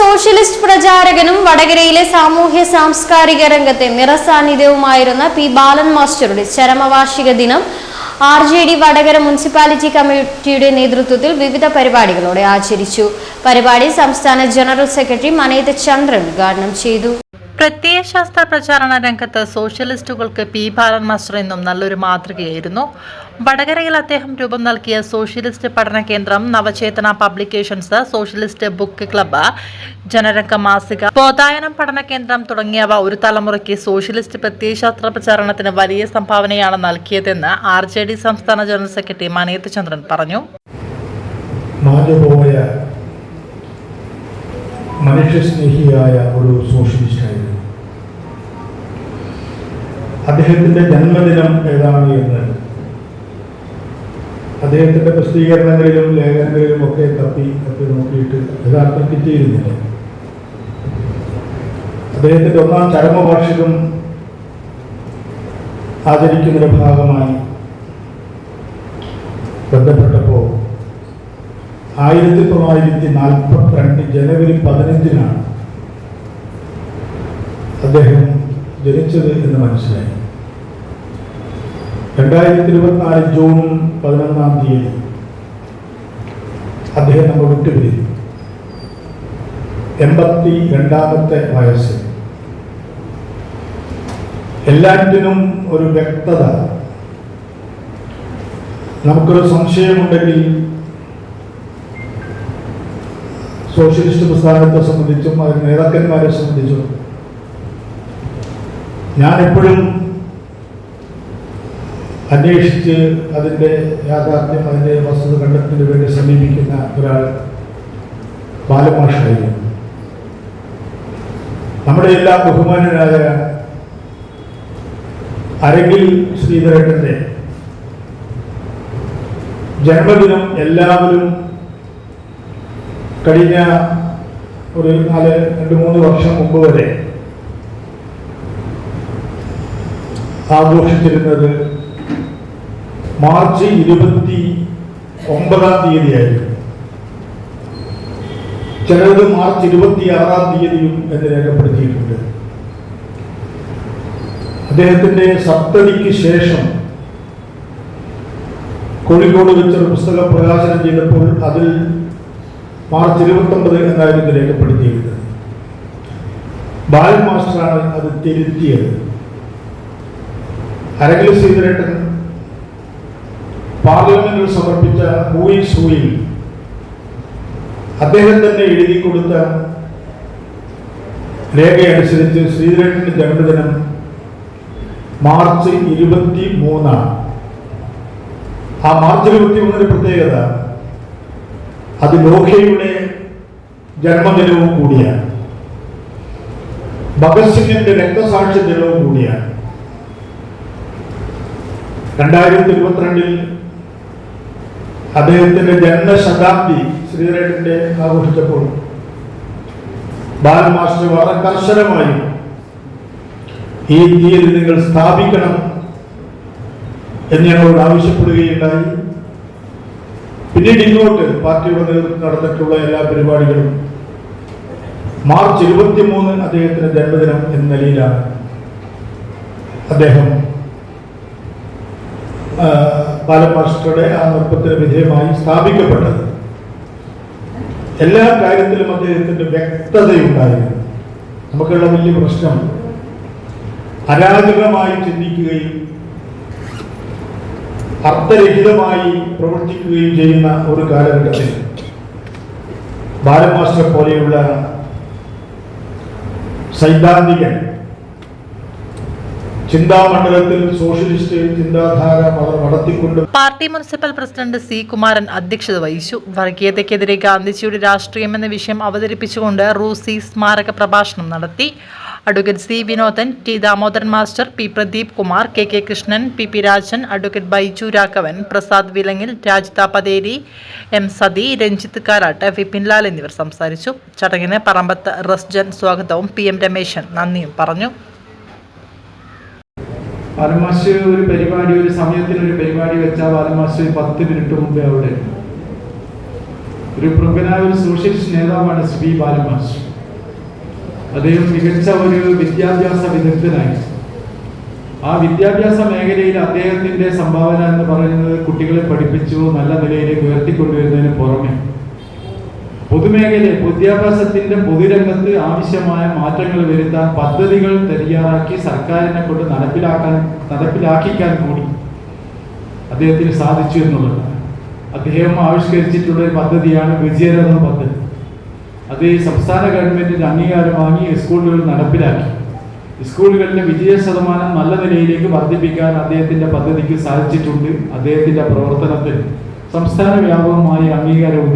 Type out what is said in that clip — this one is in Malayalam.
സോഷ്യലിസ്റ്റ് പ്രചാരകനും വടകരയിലെ സാമൂഹ്യ സാംസ്കാരിക രംഗത്തെ നിറസാന്നിധ്യവുമായിരുന്ന പി ബാലൻ മാസ്റ്ററുടെ ചരമവാർഷിക ദിനം R J D Vadakara municipality കമ്മിറ്റിയുടെ നേതൃത്വത്തിൽ വിവിധ പരിപാടികളോടെ ആചരിച്ചു. പരിപാടി സംസ്ഥാന ജനറൽ സെക്രട്ടറി മനേത ചന്ദ്രൻ ഉദ്ഘാടനം ചെയ്തു. പ്രത്യയശാസ്ത്ര പ്രചാരണ രംഗത്ത് സോഷ്യലിസ്റ്റുകൾക്ക് പി ബാലൻ മാസ്റ്റർ എന്നും നല്ലൊരു മാതൃകയായിരുന്നു. വടകരയിൽ അദ്ദേഹം രൂപം നൽകിയ സോഷ്യലിസ്റ്റ് പഠന കേന്ദ്രം Navachetana publications socialist book club Janaranga മാസിക ബോധായനം പഠന കേന്ദ്രം തുടങ്ങിയവ ഒരു തലമുറയ്ക്ക് സോഷ്യലിസ്റ്റ് പ്രത്യയശാസ്ത്ര പ്രചാരണത്തിന് വലിയ സംഭാവനയാണ് നൽകിയതെന്ന് ആർ ജെ ഡി സംസ്ഥാന ജനറൽ സെക്രട്ടറി മനേത് ചന്ദ്രൻ പറഞ്ഞു. മനുഷ്യസ്നേഹിയായ ഒരു സോഷ്യലിസ്റ്റായിരുന്നു അദ്ദേഹത്തിന്റെ ജന്മദിനം ഏതാണ് എന്ന്. അദ്ദേഹത്തിന്റെ പ്രസിദ്ധീകരണങ്ങളിലും ലേഖനങ്ങളിലും ഒക്കെ തപ്പി തപ്പി നോക്കിയിട്ട് യഥാർത്ഥം കിട്ടിയിരുന്നില്ല അദ്ദേഹത്തിന്റെ ഒന്നാം ചരമവാർഷികം ആചരിക്കുന്നതിന്റെ ഭാഗമായി ബന്ധപ്പെട്ടപ്പോൾ ആയിരത്തി തൊള്ളായിരത്തി നാൽപ്പത്തിരണ്ട് ജനുവരി പതിനഞ്ചിനാണ് അദ്ദേഹം ജനിച്ചത് എന്ന് മനസ്സിലായി. രണ്ടായിരത്തി ഇരുപത്തിനാല് ജൂൺ പതിനൊന്നാം തീയതി അദ്ദേഹം നമ്മൾ വിട്ടുപിരിഞ്ഞു. എൺപത്തി രണ്ടാമത്തെ വയസ്സ്. എല്ലാറ്റിനും ഒരു വ്യക്തത. നമുക്കൊരു സംശയമുണ്ടെങ്കിൽ സോഷ്യലിസ്റ്റ് പ്രസ്ഥാനത്തെ സംബന്ധിച്ചും അതിന് നേതാക്കന്മാരെ സംബന്ധിച്ചും ഞാൻ എപ്പോഴും അന്വേഷിച്ച് അതിന്റെ യാഥാർത്ഥ്യം അതിന്റെ വസ്തുത കണ്ടെത്തിന് വേണ്ടി സമീപിക്കുന്ന ഒരാൾ ബാലമാഷായിരുന്നു നമ്മുടെ എല്ലാ ബഹുമാനരായ അരങ്ങിൽ ശ്രീധരേട്ടന്റെ ജന്മദിനം എല്ലാവരും കഴിഞ്ഞ ഒരു നാല് രണ്ട് മൂന്ന് വർഷം മുമ്പ് വരെ ആഘോഷിച്ചിരുന്നത് മാർച്ച് ഇരുപത്തി ഒമ്പതാം തീയതിയായിരുന്നു ചിലത് മാർച്ച് ഇരുപത്തി ആറാം തീയതിയും എന്ന് രേഖപ്പെടുത്തിയിട്ടുണ്ട്. അദ്ദേഹത്തിന്റെ സപ്തതിക്ക് ശേഷം കോഴിക്കോട് വെച്ചൊരു പുസ്തക പ്രകാശനം ചെയ്തപ്പോൾ അതിൽ മാർച്ച് ഇരുപത്തൊമ്പത് എന്നായിരുന്നു രേഖപ്പെടുത്തിയിരുന്നത്. ബാലൻ മാസ്റ്ററാണ് അത് തിരുത്തിയത്. അരകിൽ ശ്രീധരേട്ടൻ പാർലമെന്റിൽ സമർപ്പിച്ച ഹൂയിൽ സൂയിൽ അദ്ദേഹം തന്നെ എഴുതി കൊടുത്ത രേഖയനുസരിച്ച് ശ്രീധരന്റെ ജന്മദിനം മാർച്ച് ഇരുപത്തി മൂന്നാണ് ആ മാർച്ച് ഇരുപത്തി മൂന്നിന്റെ പ്രത്യേകത അത് ലോഹയുടെ ജന്മദിനവും കൂടിയാണ്. ഭഗത് സിംഗിന്റെ രക്തസാക്ഷി ദിനവും കൂടിയാണ്. രണ്ടായിരത്തി ഇരുപത്തിരണ്ടിൽ അദ്ദേഹത്തിന്റെ ജന്മശതാബ്ദി ശ്രീധരേട്ടന്റെ ആഘോഷിച്ചപ്പോൾ. ബാലമാസ്റ്റർ വളരെ കർശനമായി ഈ തീയതി നിങ്ങൾ സ്ഥാപിക്കണം എന്ന് ഞങ്ങളോട് ആവശ്യപ്പെടുകയുണ്ടായി. പിന്നീട് ഇങ്ങോട്ട് പാർട്ടിയുടെ നേതൃത്വം നടന്നിട്ടുള്ള എല്ലാ പരിപാടികളും മാർച്ച് ഇരുപത്തി മൂന്ന് അദ്ദേഹത്തിന്റെ ജന്മദിനം എന്ന നിലയിലാണ്. അദ്ദേഹം ബാലമാസ്റ്ററുടെ ആ നൃത്തത്തിന് വിധേയമായി സ്ഥാപിക്കപ്പെട്ടത്. എല്ലാ കാര്യത്തിലും അദ്ദേഹത്തിന്റെ വ്യക്തതയുണ്ടായിരുന്നു. നമുക്കുള്ള വലിയ പ്രശ്നം അരാജകമായി ചിന്തിക്കുകയും അർത്ഥരഹിതമായി പ്രവർത്തിക്കുകയും ചെയ്യുന്ന ഒരു കാലഘട്ടത്തിൽ ബാലമാസ്റ്റർ പോലെയുള്ള സൈദ്ധാന്തികൻ സോഷ്യലിസ്റ്റ് വളർത്തിക്കൊണ്ട് party municipal president C Kumaran അധ്യക്ഷത വഹിച്ചു. വർഗീയതയ്ക്കെതിരെ ഗാന്ധിജിയുടെ രാഷ്ട്രീയം എന്ന വിഷയം അവതരിപ്പിച്ചുകൊണ്ട് റൂസി സ്മാരക പ്രഭാഷണം നടത്തി. Advocate C Vinodan T Damodaran master P Pradeep Kumar K K Krishnan P P Rajan advocate Baiju Raghavan Prasad Vilangil Rajitha Patheri M Sathi Ranjith Karat Vipinlal എന്നിവർ സംസാരിച്ചു. ചടങ്ങിന് പറമ്പത്ത് റസ്ജൻ സ്വാഗതവും പി എം രമേശൻ നന്ദിയും പറഞ്ഞു. ബാലമാസ്റ്റർ ഒരു പരിപാടി ഒരു സമയത്തിന് ഒരു പരിപാടി വെച്ചാൽ പരമാശ്വ പത്ത് മിനിറ്റ് മുമ്പേ അവിടെ. ഒരു പ്രമുഖനായ ഒരു സോഷ്യലിസ്റ്റ് നേതാവാണ് ശ്രീ ബാലൻ അദ്ദേഹം മികച്ച ഒരു വിദ്യാഭ്യാസ വിദഗ്ധനായി ആ വിദ്യാഭ്യാസ മേഖലയിൽ അദ്ദേഹത്തിന്റെ സംഭാവന എന്ന് പറയുന്നത് കുട്ടികളെ പഠിപ്പിച്ചു നല്ല നിലയിലേക്ക് ഉയർത്തിക്കൊണ്ടുവരുന്നതിന് പുറമെ പൊതുമേഖല വിദ്യാഭ്യാസത്തിന്റെ പൊതുരംഗത്ത് ആവശ്യമായ മാറ്റങ്ങൾ വരുത്താൻ പദ്ധതികൾ തയ്യാറാക്കി സർക്കാരിനെ കൊണ്ട് നടപ്പിലാക്കാൻ നടപ്പിലാക്കിക്കാൻ കൂടി അദ്ദേഹത്തിന് സാധിച്ചു എന്നുള്ളത്. അദ്ദേഹം ആവിഷ്കരിച്ചിട്ടുള്ള ഒരു പദ്ധതിയാണ് വിജയരഥം പദ്ധതി. അത് സംസ്ഥാന ഗവൺമെന്റിന്റെ അംഗീകാരം വാങ്ങി സ്കൂളുകൾ നടപ്പിലാക്കി. സ്കൂളുകളിലെ വിജയ ശതമാനം നല്ല നിലയിലേക്ക് വർദ്ധിപ്പിക്കാൻ അദ്ദേഹത്തിന്റെ പദ്ധതിക്ക് സാധിച്ചിട്ടുണ്ട്. അദ്ദേഹത്തിന്റെ പ്രവർത്തനത്തിൽ സംസ്ഥാന വ്യാപകമായി അംഗീകാരവും